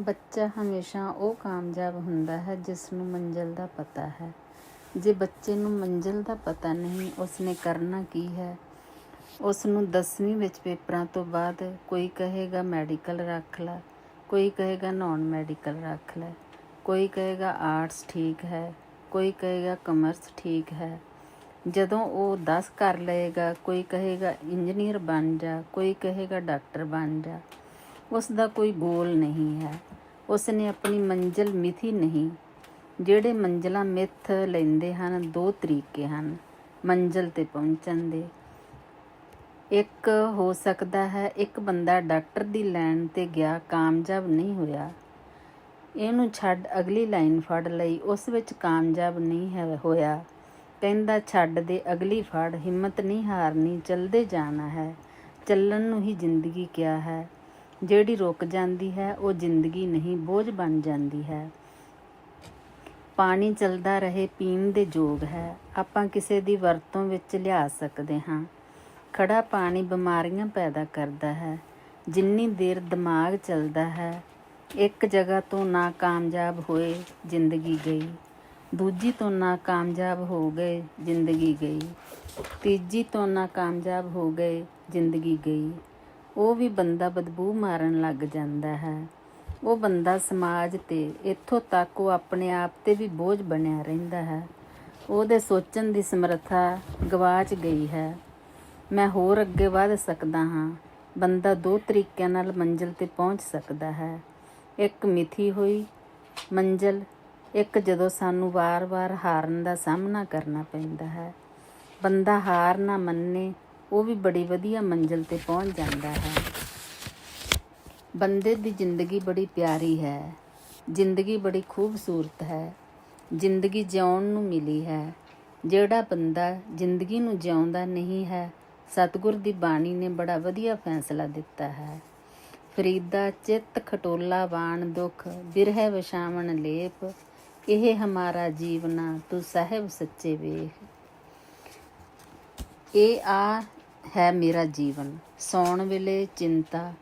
ਬੱਚਾ ਹਮੇਸ਼ਾ ਉਹ ਕਾਮਯਾਬ ਹੁੰਦਾ ਹੈ ਜਿਸ ਨੂੰ ਮੰਜ਼ਿਲ ਦਾ ਪਤਾ ਹੈ। ਜੇ ਬੱਚੇ ਨੂੰ ਮੰਜ਼ਿਲ ਦਾ ਪਤਾ ਨਹੀਂ, ਉਸਨੇ ਕਰਨਾ ਕੀ ਹੈ? ਉਸ ਨੂੰ 10ਵੀਂ ਵਿੱਚ ਪੇਪਰਾਂ ਤੋਂ ਬਾਅਦ ਕੋਈ ਕਹੇਗਾ ਮੈਡੀਕਲ ਰੱਖ ਲੈ, ਕੋਈ ਕਹੇਗਾ ਨਾਨ ਮੈਡੀਕਲ ਰੱਖ ਲੈ, ਕੋਈ ਕਹੇਗਾ ਆਰਟਸ ਠੀਕ ਹੈ, ਕੋਈ ਕਹੇਗਾ ਕਮਰਸ ਠੀਕ ਹੈ। ਜਦੋਂ ਉਹ 10 ਕਰ ਲਏਗਾ, ਕੋਈ ਕਹੇਗਾ ਇੰਜੀਨੀਅਰ ਬਣ ਜਾ, ਕੋਈ ਕਹੇਗਾ ਡਾਕਟਰ ਬਣ ਜਾ ਉਸ ਦਾ ਕੋਈ ਗੋਲ ਨਹੀਂ ਹੈ। ਉਸ ਨੇ ਆਪਣੀ ਮੰਜ਼ਿਲ ਮਿਥੀ ਨਹੀਂ। ਜਿਹੜੇ ਮੰਜ਼ਲਾਂ ਮਿੱਥ ਲੈਂਦੇ ਹਨ, ਦੋ ਤਰੀਕੇ ਹਨ। ਮੰਜ਼ਿਲ ਤੇ ਪਹੁੰਚਣ ਦੇ। ਇੱਕ ਹੋ ਸਕਦਾ ਹੈ, ਇੱਕ ਬੰਦਾ ਡਾਕਟਰ ਦੀ ਲਾਈਨ ਤੇ ਗਿਆ, ਕਾਮਯਾਬ ਨਹੀਂ ਹੋਇਆ। ਇਹਨੂੰ ਛੱਡ ਅਗਲੀ ਲਾਈਨ ਫੜ ਲਈ। ਉਸ ਵਿੱਚ ਕਾਮਯਾਬ ਨਹੀਂ ਹੈ, ਹੋਇਆ। ਕਹਿੰਦਾ, ਛੱਡ ਦੇ, ਅਗਲੀ ਫੜ। ਹਿੰਮਤ ਨਹੀਂ ਹਾਰਨੀ, ਚੱਲਦੇ ਜਾਣਾ ਹੈ। ਚੱਲਣ ਨੂੰ ਹੀ ਜ਼ਿੰਦਗੀ ਕਿਹਾ ਹੈ। ਜਿਹੜੀ ਰੁਕ ਜਾਂਦੀ ਹੈ, ਉਹ ਜ਼ਿੰਦਗੀ ਨਹੀਂ, ਬੋਝ ਬਣ ਜਾਂਦੀ ਹੈ। ਪਾਣੀ ਚਲਦਾ ਰਹੇ, ਪੀਣ ਦੇ ਯੋਗ ਹੈ। ਆਪਾਂ ਕਿਸੇ ਦੀ ਵਰਤੋਂ ਵਿੱਚ ਲਿਆ ਸਕਦੇ ਹਾਂ। ਖੜਾ ਪਾਣੀ ਬਿਮਾਰੀਆਂ ਪੈਦਾ ਕਰਦਾ ਹੈ। ਜਿੰਨੀ ਦੇਰ ਦਿਮਾਗ ਚੱਲਦਾ ਹੈ, ਇੱਕ ਜਗ੍ਹਾ ਤੋਂ ਨਾ ਕਾਮਯਾਬ ਹੋਏ, ਜ਼ਿੰਦਗੀ ਗਈ। ਦੂਜੀ ਤੋਂ ਨਾ ਕਾਮਯਾਬ ਹੋ ਗਏ, ਜ਼ਿੰਦਗੀ ਗਈ। ਤੀਜੀ ਤੋਂ ਨਾ ਕਾਮਯਾਬ ਹੋ ਗਏ, ਜ਼ਿੰਦਗੀ ਗਈ। ਉਹ ਵੀ ਬੰਦਾ ਬਦਬੂ ਮਾਰਨ ਲੱਗ ਜਾਂਦਾ ਹੈ। ਉਹ ਬੰਦਾ ਸਮਾਜ ਤੇ ਇੱਥੋਂ ਤੱਕ ਉਹ ਆਪਣੇ ਆਪ ਤੇ ਵੀ ਬੋਝ ਬਣਿਆ ਰਹਿੰਦਾ ਹੈ। ਉਹਦੇ ਸੋਚਣ ਦੀ ਸਮਰੱਥਾ ਗਵਾਚ ਗਈ ਹੈ। ਮੈਂ ਹੋਰ ਅੱਗੇ ਵਧ ਸਕਦਾ ਹਾਂ। ਬੰਦਾ ਦੋ ਤਰੀਕਿਆਂ ਨਾਲ ਮੰਜ਼ਿਲ ਤੇ ਪਹੁੰਚ ਸਕਦਾ ਹੈ। ਇੱਕ ਮਿਥੀ ਹੋਈ ਮੰਜ਼ਿਲ, ਇੱਕ ਜਦੋਂ ਸਾਨੂੰ ਵਾਰ-ਵਾਰ ਹਾਰਨ ਦਾ ਸਾਹਮਣਾ ਕਰਨਾ ਪੈਂਦਾ ਹੈ। ਬੰਦਾ ਹਾਰ ਨਾ ਮੰਨੇ ਉਹ ਵੀ ਬੜੀ ਵਧੀਆ ਮੰਜ਼ਿਲ ਤੇ ਪਹੁੰਚ ਜਾਂਦਾ ਹੈ। ਬੰਦੇ ਦੀ ਜ਼ਿੰਦਗੀ ਬੜੀ ਪਿਆਰੀ ਹੈ। ਜ਼ਿੰਦਗੀ ਬੜੀ ਖੂਬਸੂਰਤ ਹੈ। ਜ਼ਿੰਦਗੀ ਜਿਉਣ ਨੂੰ ਮਿਲੀ ਹੈ। ਜਿਹੜਾ ਬੰਦਾ ਜ਼ਿੰਦਗੀ ਨੂੰ ਜਿਉਂਦਾ ਨਹੀਂ ਹੈ, ਸਤਿਗੁਰ ਦੀ ਬਾਣੀ ਨੇ ਬੜਾ ਵਧੀਆ ਫੈਸਲਾ ਦਿੱਤਾ ਹੈ। ਫਰੀਦਾ, ਚਿੱਤ ਖਟੋਲਾ ਬਾਣ ਦੁਖ, ਬਿਰਹਿ ਵਿਸ਼ਾਵਣ ਲੇਪ, ਇਹ ਹਮਾਰਾ ਜੀਵਨਾ, ਤੂੰ ਸਾਹਿਬ ਸੱਚੇ ਵੇਖ। ਇਹ ਆ ਹੈ ਮੇਰਾ ਜੀਵਨ। ਸੌਣ ਵੇਲੇ ਚਿੰਤਾ,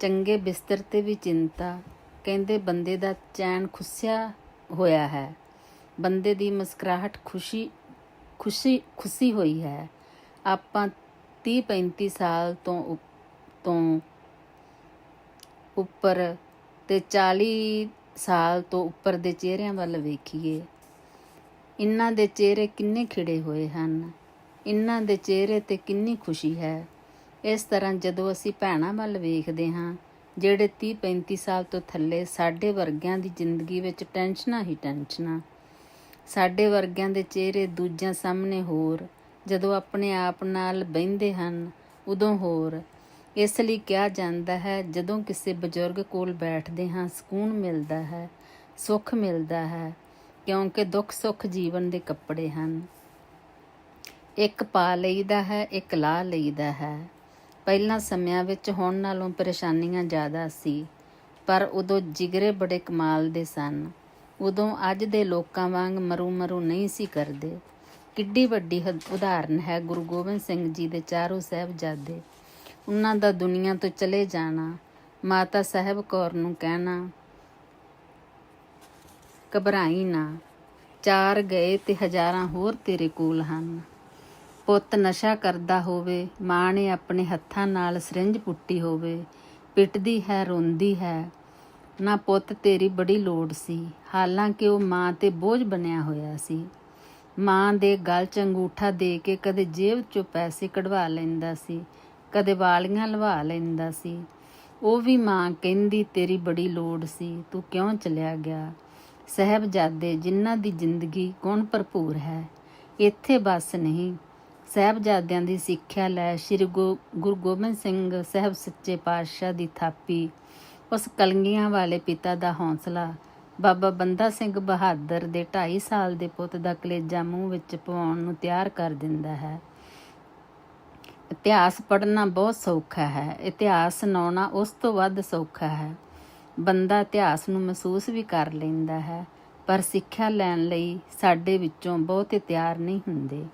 ਚੰਗੇ ਬਿਸਤਰ ਤੇ ਵੀ ਚਿੰਤਾ, ਕਹਿੰਦੇ ਬੰਦੇ ਦਾ ਚੈਨ ਖੁੱਸਿਆ ਹੋਇਆ ਹੈ। ਬੰਦੇ ਦੀ ਮੁਸਕਰਾਹਟ ਖੁਸ਼ੀ ਖੁਸ਼ੀ ਖੁਸ਼ੀ ਹੋਈ ਹੈ। ਆਪਾਂ 30 35 ਸਾਲ ਤੋਂ ਉਪ- ਤੋਂ ਉੱਪਰ ਤੇ 40 ਸਾਲ ਤੋਂ ਉੱਪਰ ਦੇ ਚਿਹਰਿਆਂ ਵੱਲ ਵੇਖੀਏ ਇਹਨਾਂ ਦੇ ਚਿਹਰੇ ਕਿੰਨੇ ਖਿੜੇ ਹੋਏ ਹਨ। ਇਹਨਾਂ ਦੇ ਚਿਹਰੇ ਤੇ ਕਿੰਨੀ ਖੁਸ਼ੀ ਹੈ। ਇਸ ਤਰ੍ਹਾਂ ਜਦੋਂ ਅਸੀਂ ਭੈਣਾਂ ਵੱਲ ਵੇਖਦੇ ਹਾਂ, ਜਿਹੜੇ 30 35 ਸਾਲ ਤੋਂ ਥੱਲੇ ਸਾਡੇ ਵਰਗਿਆਂ ਦੀ ਜ਼ਿੰਦਗੀ ਵਿੱਚ ਟੈਨਸ਼ਨਾਂ ਹੀ ਟੈਨਸ਼ਨਾਂ। ਸਾਡੇ ਵਰਗਿਆਂ ਦੇ ਚਿਹਰੇ ਦੂਜਿਆਂ ਸਾਹਮਣੇ ਹੋਰ, ਜਦੋਂ ਆਪਣੇ ਆਪ ਨਾਲ ਬਹਿੰਦੇ ਹਨ, ਉਦੋਂ ਹੋਰ। ਇਸ ਲਈ ਕਿਹਾ ਜਾਂਦਾ ਹੈ, ਜਦੋਂ ਕਿਸੇ ਬਜ਼ੁਰਗ ਕੋਲ ਬੈਠਦੇ ਹਾਂ, ਸਕੂਨ ਮਿਲਦਾ ਹੈ, ਸੁੱਖ ਮਿਲਦਾ ਹੈ, ਕਿਉਂਕਿ ਦੁੱਖ ਸੁੱਖ ਜੀਵਨ ਦੇ ਕੱਪੜੇ ਹਨ। ਇੱਕ ਪਾ ਲਈਦਾ ਹੈ, ਇੱਕ ਲਾ ਲਈਦਾ ਹੈ। ਪਹਿਲਾਂ ਸਮਿਆਂ ਵਿੱਚ ਹੁਣ ਨਾਲੋਂ ਪਰੇਸ਼ਾਨੀਆਂ ਜ਼ਿਆਦਾ ਸੀ, ਪਰ ਉਦੋਂ ਜਿਗਰੇ ਬੜੇ ਕਮਾਲ ਦੇ ਸਨ। ਉਦੋਂ ਅੱਜ ਦੇ ਲੋਕਾਂ ਵਾਂਗ ਮਰੂ ਮਰੂ ਨਹੀਂ ਸੀ ਕਰਦੇ। ਕਿੱਡੀ ਵੱਡੀ ਹਦ- ਉਦਾਹਰਨ ਹੈ ਗੁਰੂ ਗੋਬਿੰਦ ਸਿੰਘ ਜੀ ਦੇ ਚਾਰੋਂ ਸਾਹਿਬਜ਼ਾਦੇ। ਉਹਨਾਂ ਦਾ ਦੁਨੀਆ ਤੋਂ ਚਲੇ ਜਾਣਾ, ਮਾਤਾ ਸਾਹਿਬ ਕੌਰ ਨੂੰ ਕਹਿਣਾ, ਘਬਰਾਈ ਨਾ, ਚਾਰ ਗਏ ਤੇ ਹਜ਼ਾਰਾਂ ਹੋਰ ਤੇਰੇ ਕੋਲ ਹਨ। ਪੁੱਤ ਨਸ਼ਾ ਕਰਦਾ ਹੋਵੇ, ਮਾਂ ਨੇ ਆਪਣੇ ਹੱਥਾਂ ਨਾਲ ਸਰਿੰਜ ਪੁੱਟੀ ਹੋਵੇ, ਪਿੱਟਦੀ ਹੈ, ਰੋਂਦੀ ਹੈ। ਨਾ ਪੁੱਤ ਤੇਰੀ ਬੜੀ ਲੋੜ ਸੀ, ਹਾਲਾਂਕਿ ਉਹ ਮਾਂ ਤੇ ਬੋਝ ਬਣਿਆ ਹੋਇਆ ਸੀ। ਮਾਂ ਦੇ ਗਲ 'ਚ ਅੰਗੂਠਾ ਦੇ ਕੇ ਕਦੇ ਜੇਬ 'ਚੋਂ ਪੈਸੇ ਕਢਵਾ ਲੈਂਦਾ ਸੀ, ਕਦੇ ਵਾਲੀਆਂ ਲਵਾ ਲੈਂਦਾ ਸੀ। ਉਹ ਵੀ ਮਾਂ ਕਹਿੰਦੀ, ਤੇਰੀ ਬੜੀ ਲੋੜ ਸੀ, ਤੂੰ ਕਿਉਂ ਚਲਿਆ ਗਿਆ? ਸਹਿਬਜ਼ਾਦੇ, ਜਿਨ੍ਹਾਂ ਦੀ ਜ਼ਿੰਦਗੀ ਗੁਣ ਭਰਪੂਰ ਹੈ? ਇੱਥੇ ਬਸ ਨਹੀਂ। ਸਹਿਬਜ਼ਾਦਿਆਂ ਦੀ ਸਿੱਖਿਆ ਲੈ ਸ੍ਰੀ ਗੁ- ਗੁਰੂ ਗੋਬਿੰਦ ਸਿੰਘ ਸਾਹਿਬ ਸੱਚੇ ਪਾਤਸ਼ਾਹ ਦੀ ਥਾਪੀ। ਉਸ ਕਲੰਗੀਆਂ ਵਾਲੇ ਪਿਤਾ ਦਾ ਹੌਸਲਾ, ਬਾਬਾ ਬੰਦਾ ਸਿੰਘ ਬਹਾਦਰ ਦੇ 2.5 ਸਾਲ ਦੇ ਪੁੱਤ ਦਾ ਕਲੇਜਾ ਮੂੰਹ ਵਿੱਚ ਪਵਾਉਣ ਨੂੰ ਤਿਆਰ ਕਰ ਦਿੰਦਾ ਹੈ। ਇਤਿਹਾਸ ਪੜ੍ਹਨਾ ਬਹੁਤ ਸੌਖਾ ਹੈ, ਇਤਿਹਾਸ ਸੁਣਾਉਣਾ ਉਸ ਤੋਂ ਵੱਧ ਸੌਖਾ ਹੈ। ਬੰਦਾ ਇਤਿਹਾਸ ਨੂੰ ਮਹਿਸੂਸ ਵੀ ਕਰ ਲੈਂਦਾ ਹੈ, ਪਰ ਸਿੱਖਿਆ ਲੈਣ ਲਈ ਸਾਡੇ ਵਿੱਚੋਂ ਬਹੁਤੇ ਤਿਆਰ ਨਹੀਂ ਹੁੰਦੇ।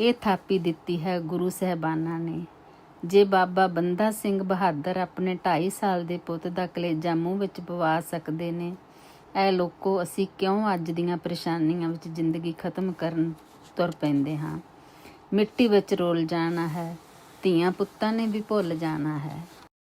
ਇਹ ਥਾਪੀ ਦਿੱਤੀ ਹੈ ਗੁਰੂ ਸਹਿਬਾਨਾਂ ਨੇ। ਜੇ ਬਾਬਾ ਬੰਦਾ ਸਿੰਘ ਬਹਾਦਰ ਆਪਣੇ 2.5 ਸਾਲ ਦੇ ਪੁੱਤ ਦਾ ਕਲੇਜਾ ਮੂੰਹ ਵਿੱਚ ਪਵਾ ਸਕਦੇ ਨੇ ਐ ਲੋਕੋ ਅਸੀਂ ਕਿਉਂ ਅੱਜ ਦੀਆਂ ਪਰੇਸ਼ਾਨੀਆਂ ਵਿੱਚ ਜ਼ਿੰਦਗੀ ਖਤਮ ਕਰਨ ਤੁਰ ਪੈਂਦੇ ਹਾਂ? ਮਿੱਟੀ ਵਿੱਚ ਰੋਲ ਜਾਣਾ ਹੈ, ਧੀਆਂ ਪੁੱਤਾਂ ਨੇ ਵੀ ਭੁੱਲ ਜਾਣਾ ਹੈ।